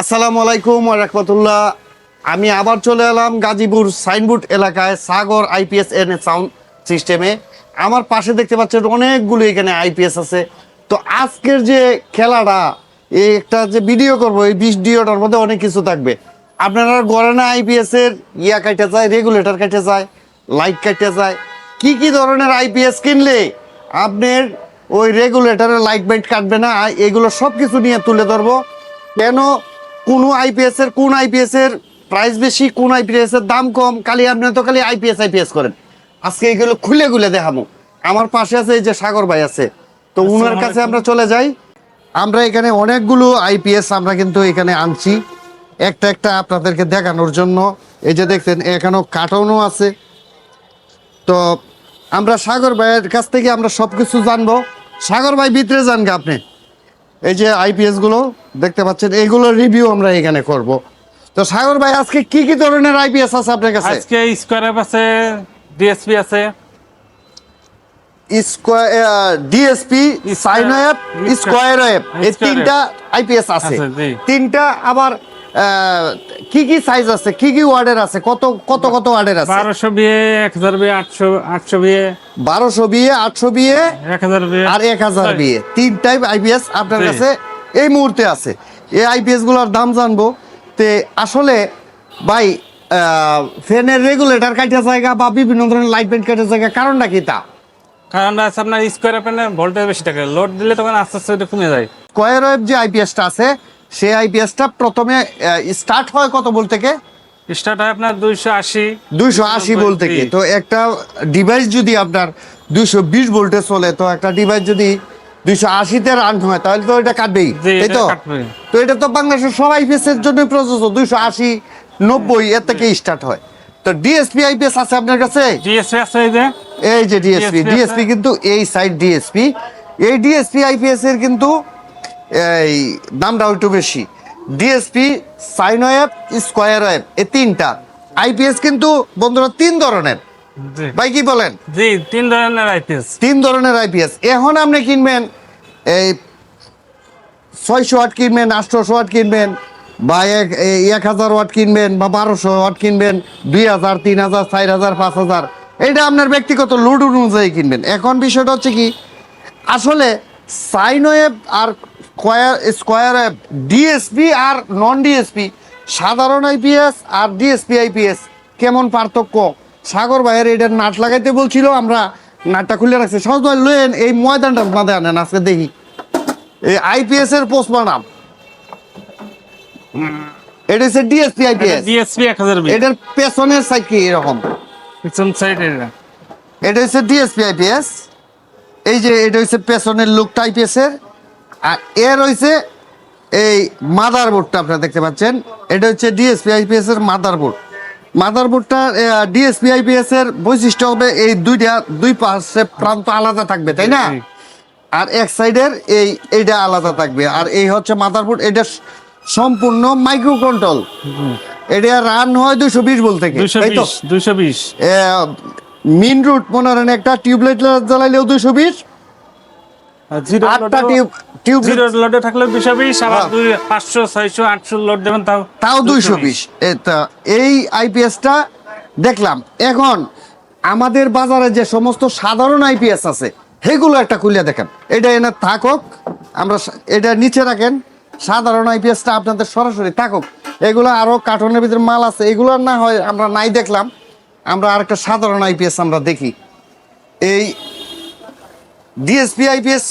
আসসালামু আলাইকুম রহমতুল্লাহ। আমি আবার চলে এলাম গাজীপুর সাইনবোর্ড এলাকায় সাগর আইপিএস এন সাউন্ড সিস্টেমে আমার পাশে দেখতে পাচ্ছেন অনেকগুলো এখানে আইপিএস আছে। তো আজকের যে খেলাটা, এই একটা যে ভিডিও করব, এই ভিডিওটার মধ্যে অনেক কিছু থাকবে। আপনারা গড়ে না আইপিএস এর ইয়া কাটে যায় রেগুলেটর কাটে যায় লাইট কাটে যায় কি কি ধরনের আইপিএস কিনলে আপনার ওই রেগুলেটরের লাইট বাইট কাটবে না, এগুলো সব কিছু নিয়ে তুলে ধরবো। কেন কোন আইপিএস এর কোন আইপিএস এর প্রাইস বেশি কোন আইপিএস এর দাম কম খালি আপনি তো খালি আইপিএস আইপিএস করেন। আজকে এগুলো খুলে খুলে দেখাবো। আমার পাশে আছে এই যে সাগর ভাই আছে। তো উনার কাছে আমরা চলে যাই। আমরা এখানে অনেকগুলো আইপিএস আমরা কিন্তু এখানে আনছি। একটা একটা আপনাদেরকে দেখানোর জন্য। এই যে দেখছেন এখানেও কার্টনও আছে। তো আমরা সাগর ভাইয়ের কাছ থেকে আমরা সব কিছু জানব। সাগর ভাই ভিতরে যান গা আপনি। এই যে আইপিএসগুলো দেখতে পাচ্ছেন এইগুলোর রিভিউ আমরা এখানে করব। তো সাগর ভাই আজকে কি কি ধরনের আইপিএস আছে আপনার কাছে? আজকে স্কোয়ার অ্যাপ আছে ডিএসপি আছে। Square DSP sine app square app এই তিনটা আইপিএস আছে। তিনটা আবার কি কি সাইজ আছে? কি কি ওয়ার্ডের আছে? কত কত কত ওয়ার্ডের আছে? বারোশো বিয়ে এক হাজার বিয়ে আটশো আটশো বিয়ে। বারোশো বিয়ে আটশো বিয়ে এক হাজার বিয়ে। আর এক হাজার Sorry, বিয়ে। তিন টাইপ আইপিএস আপনার কাছে এই মুহূর্তে আছে। এই আইপিএসগুলোর দাম জানব। তে আসলে ভাই ফ্যানের রেগুলেটর কাটা জায়গা বা বিভিন্ন ধরনের লাইট পেন্ট কাটা জায়গা কারণটা কি তা? কারণ আছে আপনার স্কোয়ার অ্যাপে ভোল্টেজ বেশি থাকে। লোড দিলে তখন আস্তে আস্তে কমে যায়। স্কোয়ার ওয়েভ যে আইপিএসটা আছে সেই আইপিএসটা প্রথমে স্টার্ট হয় কত বল থেকে? স্টার্ট হয় আপনার দুইশো আশি। দুইশো আশি বল থেকে। তো একটা ডিভাইস যদি আপনার দুইশো বিশ ভোল্টে চলে তো একটা ডিভাইস যদি দুইশো আশিতে রান হয় তাহলে তো এটা কাটবেই তাই তো? তো এটা তো বাংলাদেশের সব আইপিএস এর জন্য প্রযোজ্য দুইশো আশি নব্বই এর থেকে স্টার্ট হয়। তো ডিএসপি আইপিএস আছে আপনার কাছে? ডিএসপি আছে এই যে। এই যে ডিএসপি ডিএসপি কিন্তু এই সাইড ডিএসপি এই ডিএসপি আইপিএস এর কিন্তু এই দামটাও একটু বেশি। DSP sine wave square wave এই তিনটা। আইপিএস কিন্তু বন্ধুরা তিন ধরনের। ভাই কি বলেন? জি তিন ধরনের আইপিএস তিন ধরনের আইপিএস এখন আপনি কিনবেন এই ছয়শো ওয়াট কিনবেন আটশোশো ওয়াট কিনবেন বা এক এক হাজার ওয়াট কিনবেন বা বারোশো ওয়াট কিনবেন দুই হাজার তিন হাজার চার হাজার পাঁচ হাজার। এটা আপনার ব্যক্তিগত লোড অনুযায়ী কিনবেন। এখন বিষয়টা হচ্ছে কি আসলে সাইন ওয়েব আর স্কোয়ার স্কোয়ার ওয়েব ডিএসপি আর নন ডিএসপি সাধারণ আইপিএস আর ডিএসপি আইপিএস কেমন পার্থক্য? সাগর ভাইয়ের এটা নাট লাগাইতে বলছিল আমরা নাটটা খুলে রাখছি। সহজ ভাই লয়েন এই ময়দানটা মাথায় আনেন আজকে দেখি। এই আইপিএস এর পোস্টমার্টাম এটা হচ্ছে ডিএসপি আইপিএস ডিএসপি এক হাজার এটার পেছনের সাইড কি এরকম? পিছন সাইড এটা। এটা হচ্ছে ডিএসপি আইপিএস এই যে এটা হচ্ছে পেছনের লুকটা আইপিএস এর। আর এর হচ্ছে এই মাদারবোর্ডটা আপনারা দেখতে পাচ্ছেন। এটা হচ্ছে ডিএসপি আইপিএস এর মাদারবোর্ড মাদারবোর্ডটা ডিএসপি আইপিএস এর বৈশিষ্ট্য হবে এই দুইটা দুই পাশে প্রান্ত আলাদা থাকবে তাই না? আর এক সাইডের এই এইটা আলাদা থাকবে। আর এই হচ্ছে মাদারবোর্ড এটা সম্পূর্ণ মাইক্রো কন্ট্রোল এটা রান হয় দুশো বিশ বল থেকে তো? বিশ মিন রুট মনে একটা টিউবলাইট জ্বালাইলেও দুশো বিশ আটটা টিউব টিউব জিরো লোডে থাকলে দুশো বিশ আবার হ্যাঁ। দুই পাঁচশো ছয়শো আটশো লোড দেবেন তাও তাও দুইশো বিশ। এই আইপিএসটা দেখলাম। এখন আমাদের বাজারে যে সমস্ত সাধারণ আইপিএস আছে সেগুলো একটা খুলে দেখেন। এটা এনে থাকুক আমরা এটা নিচে রাখেন। সাধারণ আইপিএসটা আপনাদের সরাসরি থাকুক। এগুলো আরও কার্টনের ভিতরে মাল আছে এগুলো না হয় আমরা নাই দেখলাম। আমরা আরেকটা সাধারণ আইপিএস আমরা দেখি। এই ডিএসপি আইপিএস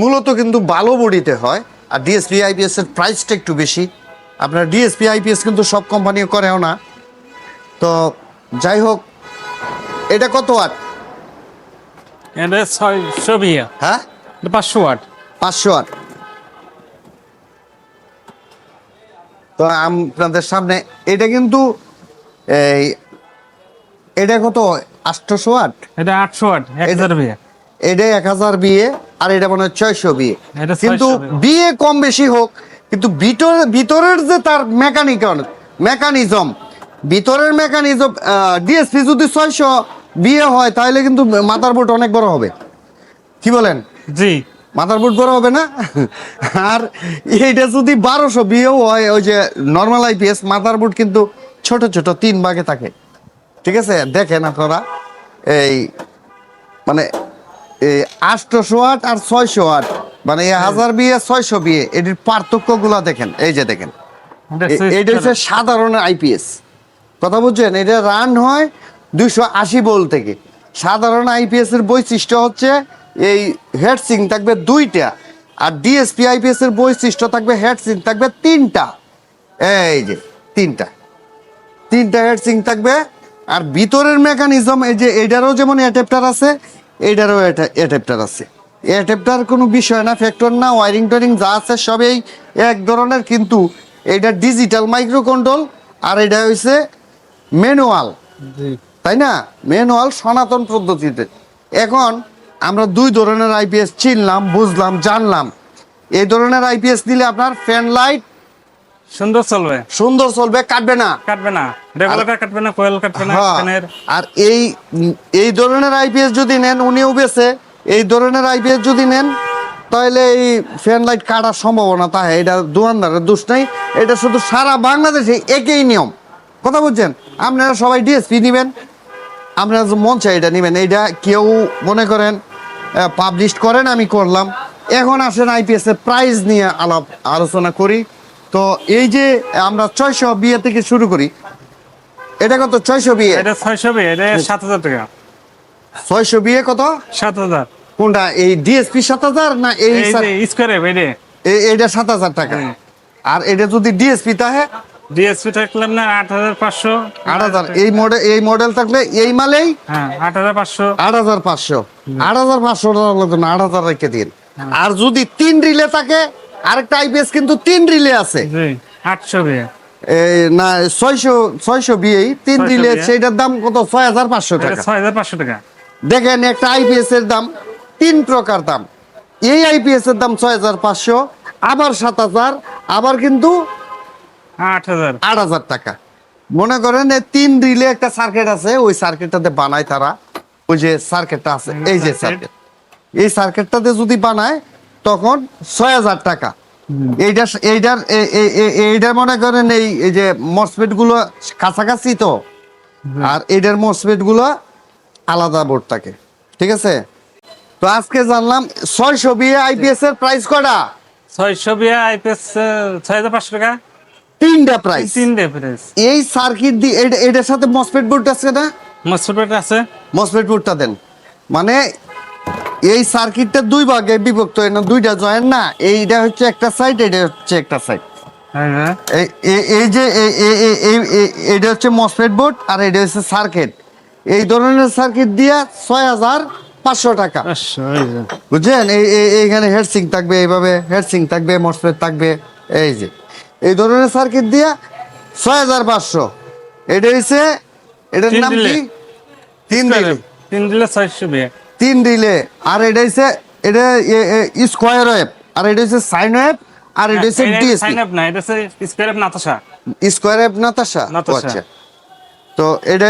মূলত কিন্তু ভালো বডিতে হয় আর ডিএসপি আইপিএস এর প্রাইসটা একটু বেশি। আপনার ডিএসপি আইপিএস কিন্তু সব কোম্পানি করেও না। তো যাই হোক এটা কত ওয়াট? এটা ছয়শো বিয়ে। হ্যাঁ? পাঁচশো ওয়াট। পাঁচশো ওয়াট। তো আপনাদের সামনে এটা কিন্তু এই এটা কত? আটশোশো ওয়াট? এটা আটশো ওয়াট এক হাজার বিয়ে। এটা এক হাজার বিয়ে আর এটা মনে হয় ছয়শো বিয়ে। কিন্তু বিয়ে। কম বেশি হোক কিন্তু ভিতর ভিতরের যে তার মেকানিক্যাল মেকানিজম ভিতরের মেকানিজম ডিএসপি যদি ছয়শো বিয়ে হয় তাহলে কিন্তু মাদার বোর্ড অনেক বড় হবে। কি বলেন? জি। মাদারবোর্ড বড় হবে না? আর এইটা যদি বারোশো বিয়েও হয় ওই যে নর্মাল আইপিএস মাদারবোর্ড কিন্তু ছোট ছোট তিন ভাগে থাকে। ঠিক আছে? দেখেন আপনারা এই মানে এই আটশোশো আট আর ছয়শো আট। মানে এই হাজার বিয়ে ছয়শো বিয়ে এটির পার্থক্যগুলো দেখেন এই যে দেখেন। এটা হচ্ছে সাধারণ আইপিএস কথা বুঝছেন? এটা রান হয় দুইশো আশি বল থেকে। সাধারণ আইপিএস এর বৈশিষ্ট্য হচ্ছে এই হেড সিং থাকবে দুইটা আর ডিএসপি আইপিএস এর বৈশিষ্ট্য থাকবে হেড সিং থাকবে তিনটা। এই যে তিনটা। তিনটা হেড সিং থাকবে আর ভিতরের মেকানিজম এই যে এটারও যেমন অ্যাডাপ্টার আছে এটারও অ্যাডাপ্টার আছে। অ্যাডাপ্টার কোনো বিষয় না ফ্যাক্টর না ওয়ারিং টোয়ারিং যা আছে সবই এক ধরনের কিন্তু এটা ডিজিটাল মাইক্রো কন্ট্রোল আর এটা হইছে ম্যানুয়াল তাই না? ম্যানুয়াল সনাতন পদ্ধতিতে। এখন আমরা দুই ধরনের আইপিএস চিনলাম বুঝলাম জানলাম। এই ধরনের আইপিএস দিলে আপনার ফ্যান লাইট সুন্দর চলবে। সুন্দর চলবে কাটবে না। কাটবে না। রেগুলেটর কাটবে না কোয়েল কাটবে না হ্যাঁ, ফ্যানের। আর এই এই ধরনের আইপিএস যদি নেন উনিও বেছে এই ধরনের আইপিএস যদি নেন তাহলে এই ফ্যান লাইট কাটার সম্ভাবনা তাই এটা দোকানদারের দোষ নাই। এটা শুধু সারা বাংলাদেশে একই নিয়ম। কথা বুঝছেন আপনারা সবাই ডিএসপি নেবেন। আপনারা যে মন চাই এটা নেবেন। এইটা কেউ মনে করেন পাবলিশ করেন আমি করলাম। এখন আসেন আইপিএস এর প্রাইজ নিয়ে আলাপ আলোচনা করি। তো এই যে আমরা ছয়শো বিয়ে থেকে শুরু করি এটা কত? ছয়শো বিয়ে? এটা ছয়শো বে এটা সাত হাজার টাকা। ছয়শো বিয়ে কত? সাত হাজার। কোনটা এই ডিএসপি সাত হাজার না এই স্কোয়ারে এইটা সাত হাজার টাকা। আর এটা যদি ডিএসপি তাহে ডিএসপি থাকলাম না আট হাজার পাঁচশো। আট হাজার। এই মডেল এই মডেল থাকলে এই মালেই? হ্যাঁ আট হাজার পাঁচশো। আট হাজার পাঁচশো। আট হাজার পাঁচশো আট হাজার রেখে দিন। আর যদি তিন রিলে থাকে আরেকটা আইপিএস কিন্তু তিন রিলে আছে। আটশো না ছয়শো ছয়শো বিয়েই তিন রিলে বিয়ে। দাম কত? ছয় হাজার পাঁচশো টাকা। ছয় হাজার পাঁচশো টাকা। দেখেন একটা আইপিএস এর দাম তিন প্রকার দাম। এই আইপিএস এর দাম ছয় হাজার পাঁচশো আবার সাত হাজার আবার কিন্তু আট হাজার। আট হাজার টাকা। মনে করেন এই তিন রিলে একটা সার্কিট আছে ওই সার্কিটটাতে বানায় তারা। ওই যে সার্কিটটা আছে এই যে। সার্কিট এই সার্কিটটাতে যদি বানায় তখন ছয় হাজার টাকা। এইটা এইটার এইটার মনে করেন এই এই যে মসপেটগুলো কাছাকাছি তো আর এইটার মসপেটগুলো আলাদা বোর্ড থাকে। ঠিক আছে? তো আজকে জানলাম ছয়শো বিয়ে আইপিএস এর প্রাইস কটা? ছয়শো বে আইপিএস ছয় হাজার পাঁচশো টাকা। তিনটা প্রাইস তিন ডিফারেন্স এই সার্কিট দিয়ে এটা- এটার সাথে মসপেট বোর্ড আছে না? মসফেট আছে। মসফেট বোর্ডটা দেন। মানে এই সার্কিটটা দুই ভাগে বিভক্ত না দুইটা জয়েন না এইটা হচ্ছে একটা সাইড এটা হচ্ছে একটা সাইড হ্যাঁ হ্যাঁ। এই যে এইটা হচ্ছে মসফেট বোর্ড আর এটা হচ্ছে সার্কিট এই ধরনের সার্কিট দিয়া ছয় হাজার পাঁচশো টাকা। বুঝছেন? এই এই- এইখানে হেডসিং থাকবে এইভাবে হেডসিং থাকবে মসফেট থাকবে এই যে। এই ধরনের সার্কিট দিয়া ছয় হাজার পাঁচশো। এটা হচ্ছে এটার নাম কি? তিন দিলে। তিন দিলে ছয়শো বে তিন রিলে আর এটা হচ্ছে এটা স্কোয়ার ওয়েব আর এটা হচ্ছে সাইন ওয়েব আর এটা হচ্ছে ডিএসপি সাইন আপ না এটা হচ্ছে স্কোয়ার আপ নাতাশা স্কোয়ার ওয়েব নাতাশা আচ্ছা। তো এটা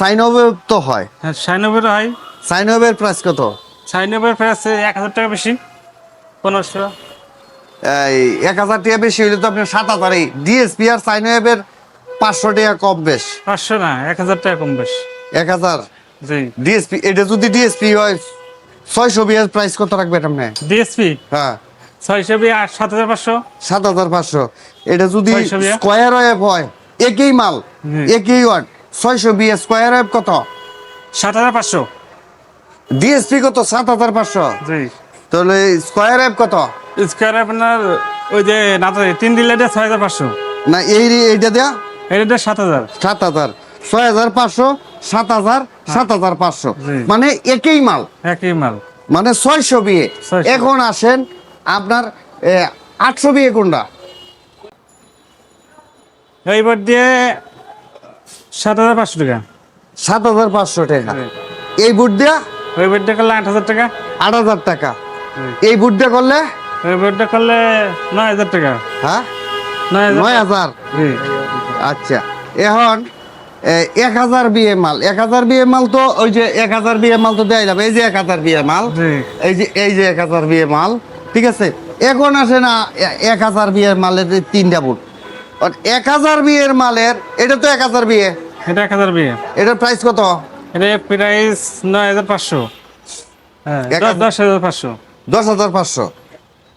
সাইন ওয়েব তো হয়। হ্যাঁ সাইন সাইনবের হয়। সাইন ওয়েবের প্রাইস কত? সাইনবের প্রাইস এক হাজার টাকা বেশি পনেরোশো। এই এক হাজার টাকা বেশি হইলে তো আপনার সাত এই ডিএসপি আর সাইন ওয়েবের পাঁচশো টাকা কম বেশ। পাঁচশো না এক হাজার টাকা কম বেশ। এক হাজার? জি। ডিএসপি এটা যদি ডিএসপি হয় ছয়শো বিয়ের প্রাইস কত রাখবেন আপনি ডিএসপি হ্যাঁ। ছয়শো বি আর সাত হাজার পাঁচশো। সাত হাজার পাঁচশো। এটা যদি 600 বিয়ে? স্কোয়ার ওয়েব হয় একই মাল একই ওয়াট ছয়শো বিয়ে স্কোয়ার ওয়েব কত? সাত হাজার পাঁচশো। ডিএসপি কত? সাত হাজার পাঁচশো। তাহলে স্কোয়ার ওয়েব কত? স্কোয়ার আপনার ওই যে নাতা তিন দিলে ছয় হাজার পাঁচশো। না এই এইটা দেয়া? এটা সাত হাজার। সাত হাজার। ছয় হাজার পাঁচশো সাত হাজার সাত হাজার পাঁচশো। মানে একই মাল। একই মাল। মানে ছয়শো বিয়ে। এখন আসেন আপনার আটশো বিয়ে কোনটা এইবার দিয়ে সাত হাজার পাঁচশো টাকা। সাত হাজার পাঁচশো টাকা। এই বুট দেয়া ওই বেডটা করলে আট হাজার টাকা। আট হাজার টাকা। এই বুট দিয়ে করলে? ওই বেডটা করলে নয় হাজার টাকা। হ্যাঁ? নয় হাজার। আচ্ছা। এখন এক হাজার বিয়ে মাল। এক হাজার বিয়ে মাল তো ওই যে এক হাজার বিয়ে মাল তো দেয় যাবে। এই যে এক হাজার বিয়ে মাল এই যে এই যে এক হাজার বিয়ে মাল ঠিক আছে? এখন আসে না এক হাজার বিয়ের মালের তিনটা বুট। এক হাজার বিয়ের মালের এটা তো এক হাজার বিয়ে এটা এক হাজার বিয়ে এটার প্রাইস কত? এটা প্রাইস নয় হাজার পাঁচশো। হ্যাঁ দশ- হাজার- পাঁচশো। দশ হাজার পাঁচশো।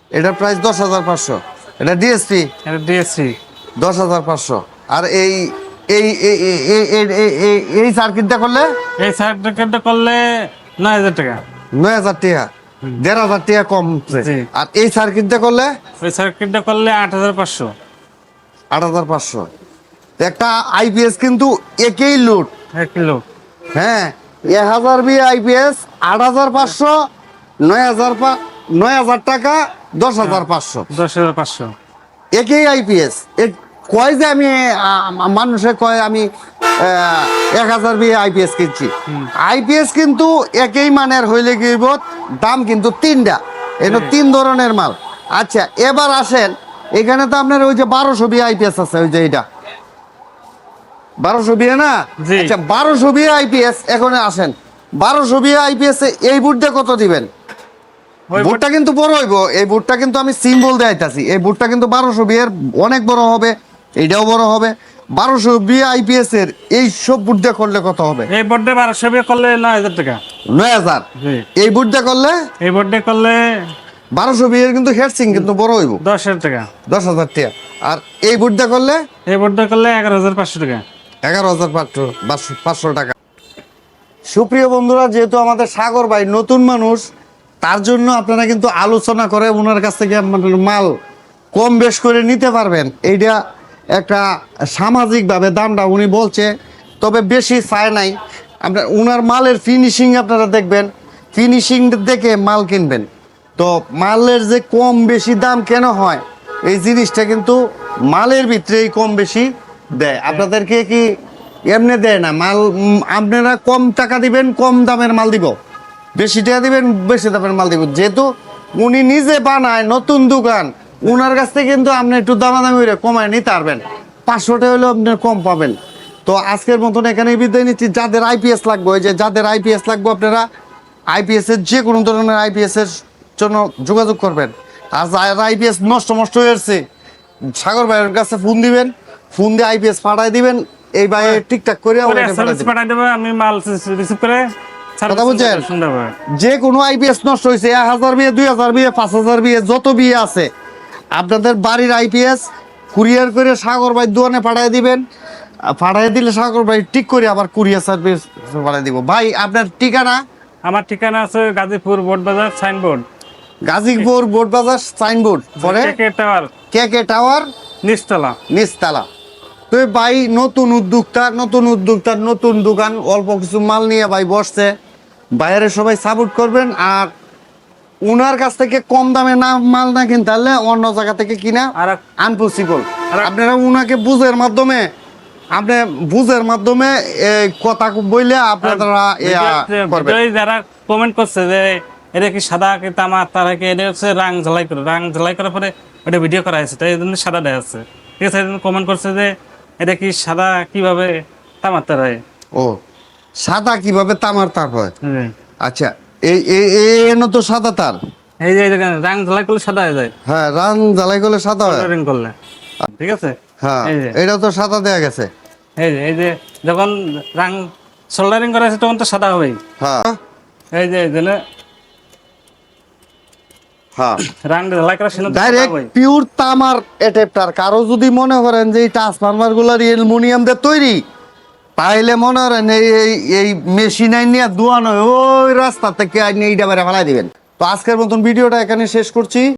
এটার প্রাইস দশ হাজার পাঁচশো। এটা ডিএসপি এটা ডিএসসি দশ হাজার পাঁচশো। আর এই এই এই- সার্কিটটা করলে? এই সার্টিফিকেটটা করলে নয় হাজার টাকা। নয় হাজার টাকা দেড় হাজার টাকা কম আর এই সার্কিটটা করলে? ওই সার্কিটটা করলে আট হাজার পাঁচশো। আট হাজার পাঁচশো। একটা আইপিএস কিন্তু একেই লুট এক কিলো হ্যাঁ এক হাজার বি আইপিএস আট হাজার পাঁচশো নয় হাজার নয় হাজার টাকা দশ হাজার পাঁচশো। দশ হাজার পাঁচশো। একই আইপিএস কয় যে আমি মানুষে কয় আমি এক হাজার বি আইপিএস কিনছি। আইপিএস কিন্তু একই মানের হইলে গিয়ে দাম কিন্তু তিনটা। এটা তিন ধরনের মাল। আচ্ছা এবার আসেন। এখানে তো আপনার ওই যে বারোশো বি আইপিএস আছে ওই যে এটা বারোশো বিয়ে না। আচ্ছা বারোশো বিয়ে আইপিএস এখন আসেন। বারোশো বিয়ে আইপিএস এই বুটটা কত দিবেন? বুটটা কিন্তু বড় হইব। এই বুটটা কিন্তু আমি সিম্বল দেখাইতাছি এই বুটটা কিন্তু বারোশো বিয়ের অনেক বড় হবে। এইটাও বড় হবে। বারোশো বিয়ে আইপিএস এর এই সব বুটটা করলে কত হবে? এই বোর্ডে বারোশো বিয়ে করলে নয় হাজার টাকা। নয় হাজার? এই বুটটা করলে? এই বোর্ডে করলে বারোশো বিয়ের কিন্তু হেডসিং কিন্তু বড় হইব। দশ হাজার টাকা। দশ হাজার টাকা। আর এই বুটটা করলে? এই বোর্ডে করলে এগারো হাজার পাঁচশো টাকা। এগারো হাজার পাঁচশো পাঁচশো- পাঁচশো টাকা। সুপ্রিয় বন্ধুরা যেহেতু আমাদের সাগর ভাই নতুন মানুষ তার জন্য আপনারা কিন্তু আলোচনা করে ওনার কাছ থেকে মাল কম বেশ করে নিতে পারবেন। এইটা একটা সামাজিকভাবে দামটা উনি বলছে, তবে বেশি চায় নাই। আপনার ওনার মালের ফিনিশিং আপনারা দেখবেন ফিনিশিং দেখে মাল কিনবেন। তো মালের যে কম বেশি দাম কেন হয়, এই জিনিসটা কিন্তু মালের ভিতরেই কম বেশি দেয়। আপনাদেরকে কি এমনি দেয় না? মাল আপনারা কম টাকা দিবেন, কম দামের মাল দিব। বেশি টাকা দিবেন, বেশি দামের মাল দিব। যেহেতু উনি নিজে বানায় নতুন দোকান উনার কাছ থেকে কিন্তু আপনি একটু দামাদামি করে কমায় নিতে পারবেন। পাঁচশো টাকা হলেও আপনি কম পাবেন। তো আজকের মতন এখানে বিদায় নিচ্ছি। যাদের আইপিএস লাগবে ওই যে যাদের আইপিএস লাগবে আপনারা আইপিএস এর যে কোনো ধরনের আইপিএস এর জন্য যোগাযোগ করবেন। আর যারা আইপিএস নষ্ট নষ্ট হয়েছে সাগর ভাইয়ের কাছে ফোন দিবেন ফোন দিয়ে আইপিএস পাঠাই দিবেন। এই ভাই ঠিকঠাক করে আমাকে পাঠাই দিবেন। দেবে আমি মাল রিসিভ করে কথা বুঝছেন? যে কোনো আইপিএস নষ্ট হয়েছে এক হাজার বিয়ে দুই হাজার বিয়ে পাঁচ হাজার বিয়ে যত বিয়ে আছে আপনাদের বাড়ির আইপিএস কুরিয়ার করে সাগর ভাই দোকানে পাঠিয়ে দিবেন। পাঠিয়ে দিলে সাগর ভাই ঠিক করে আবার কুরিয়ার সার্ভিস পাঠিয়ে দিব। ভাই আপনার ঠিকানা? আমার ঠিকানা আছে Gazipur board Bazar signboard. Gazipur board Bazar signboard পরে? K tower? K K tower? নিচতলা। নিচতলা। তো ভাই নতুন উদ্যোক্তা নতুন উদ্যোক্তার নতুন দোকান অল্প কিছু মাল নিয়ে ভাই বসছে। বাইরে সবাই সাপোর্ট করবেন আর উনার কাছ থেকে কম দামে না মাল না কিনতে পারলে অন্য জায়গা থেকে কিনা আর আনপসিবল আপনারা উনাকে বুঝের মাধ্যমে আপনি বুঝের মাধ্যমে এই কথা বইলে আপনারা যারা কমেন্ট করছে যে এটা কি সাদা কি তামা তারা কি এটা হচ্ছে রাং ঝালাই করে রাং ঝালাই করার পরে ওটা ভিডিও করা হয়েছে তাই জন্য সাদা দেওয়া আছে ঠিক আছে কমেন্ট করছে যে এটা কি সাদা কীভাবে তামার তারা ও সাদা কীভাবে তামার তার হয়। আচ্ছা এই এই তো সাদা তার। এই যে রাং ঝালাই করলে সাদা হয়ে যায়। হ্যাঁ রাং করলে সাদা হয়। সোল্ডারিং করলে। ঠিক আছে? হ্যাঁ এটা তো সাদা দেয়া গেছে। এই যে এই যে যখন রাং সোল্ডারিং করা আছে তখন তো সাদা হবেই। হ্যাঁ। এই যে এই যে হ্যাঁ। পিওর তামার এটেপটার কারও যদি মনে করেন যে এই ট্রান্সফরমারগুলো অ্যালুমিনিয়াম দিয়ে তৈরি তাইলে মনে হয় এই এই- এই মেশিন নিয়ে দোয়ানো ওই রাস্তা থেকে আইনে এইটা বেড়ে ফেলাই দিবেন। তো আজকের মতন ভিডিওটা এখানে শেষ করছি।